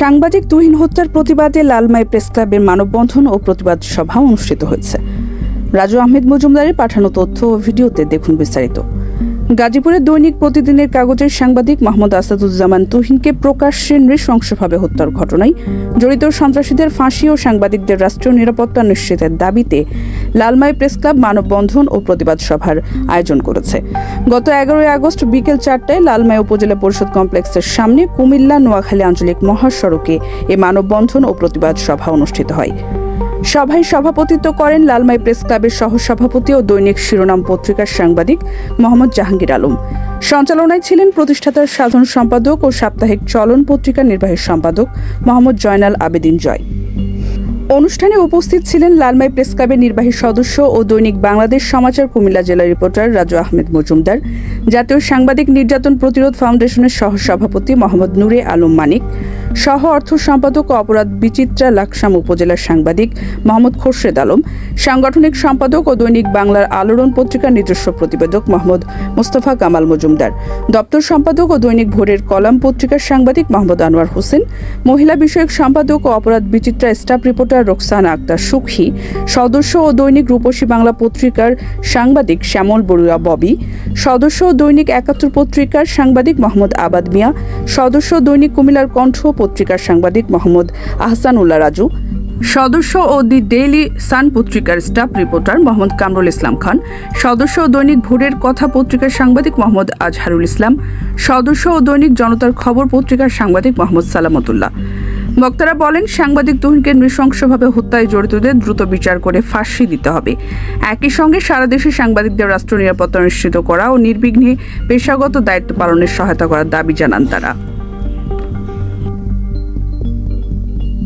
সাংবাদিক তুহিন হত্যার প্রতিবাদে লালমাই প্রেস ক্লাবের মানববন্ধন ও প্রতিবাদ সভা অনুষ্ঠিত হয়েছে। রাজু আহমেদ মজুমদারের পাঠানো তথ্য ও ভিডিওতে দেখুন বিস্তারিত। গাজীপুরের দৈনিক প্রতিদিনের কাগজের সাংবাদিক মোহাম্মদ আসাদুজ্জামান তুহিনকে প্রকাশ্যে নৃশংসভাবে হত্যার ঘটনায় জড়িত সন্ত্রাসীদের ফাঁসি ও সাংবাদিকদের রাষ্ট্রীয় নিরাপত্তা নিশ্চিতের দাবিতে লালমাই প্রেস ক্লাব মানববন্ধন ও প্রতিবাদ সভার আয়োজন করেছে। গত এগারোই আগস্ট বিকেল চারটায় লালমাই উপজেলা পরিষদ কমপ্লেক্সের সামনে কুমিল্লা, নোয়াখালী আঞ্চলিক মহাসড়কে এ মানববন্ধন ও প্রতিবাদ সভা অনুষ্ঠিত হয়। সভায় সভাপতিত্ব করেন লালমাই প্রেস ক্লাবের সহসভাপতি ও দৈনিক শিরোনাম পত্রিকার সাংবাদিক মোহাম্মদ জাহাঙ্গীর আলম। সঞ্চালনায় ছিলেন প্রতিষ্ঠাতার সাধারণ সম্পাদক ও সাপ্তাহিক চলন পত্রিকার নির্বাহী সম্পাদক মোহাম্মদ জয়নাল আবেদিন জয়। অনুষ্ঠানে উপস্থিত ছিলেন লালমাই প্রেস ক্লাবের নির্বাহী সদস্য ও দৈনিক বাংলাদেশ সমাচার কুমিল্লা জেলা রিপোর্টার রাজু আহমেদ মজুমদার, জাতীয় সাংবাদিক নির্যাতন প্রতিরোধ ফাউন্ডেশনের সহসভাপতি মোহাম্মদ নুরে আলম মানিক সহ অর্থ সম্পাদক অপরাধ বিচিত্রা লাকসাম উপজেলার সাংবাদিক মোহাম্মদ খোরশেদ আলম, সাংগঠনিক সম্পাদক ও দৈনিক বাংলার আলোড়ন পত্রিকার নিজস্ব প্রতিবেদক মোহাম্মদ মোস্তফা কামাল মজুমদার, দপ্তর সম্পাদক ও দৈনিক ভোরের কলাম পত্রিকার সাংবাদিক মোহাম্মদ আনোয়ার হোসেন, মহিলা বিষয়ক সম্পাদক ও অপরাধ বিচিত্রা স্টাফ রিপোর্টার রোকসানা আক্তার সুখী, সদস্য ও দৈনিক রূপসী বাংলা পত্রিকার সাংবাদিক শ্যামল বড়ুয়া ববি, সদস্য ও দৈনিক একাত্তর পত্রিকার সাংবাদিক মোহাম্মদ আবাদ মিয়া, সদস্য দৈনিক কুমিল্লার কণ্ঠ পত্রিকার সাংবাদিক মোহাম্মদ আহসানুল্লাহ রাজু, সদস্য ও দি ডেইলি সান পত্রিকার স্টাফ রিপোর্টার মোহাম্মদ কামরুল ইসলাম খান, সদস্য ও দৈনিক ভোরের কথা পত্রিকার সাংবাদিক মোহাম্মদ আজহারুল ইসলাম, সদস্য ও দৈনিক জনতার খবর পত্রিকার সাংবাদিক মোহাম্মদ সালামতুল্লাহ। বক্তারা বলেন, সাংবাদিক তুহিনকে নৃশংসভাবে হত্যায় জড়িতদের দ্রুত বিচার করে ফাঁসি দিতে হবে। একই সঙ্গে সারা দেশে সাংবাদিকদের রাষ্ট্র নিরাপত্তা নিশ্চিত করা ও নির্বিঘ্নে পেশাগত দায়িত্ব পালনের সহায়তা করার দাবি জানান তারা।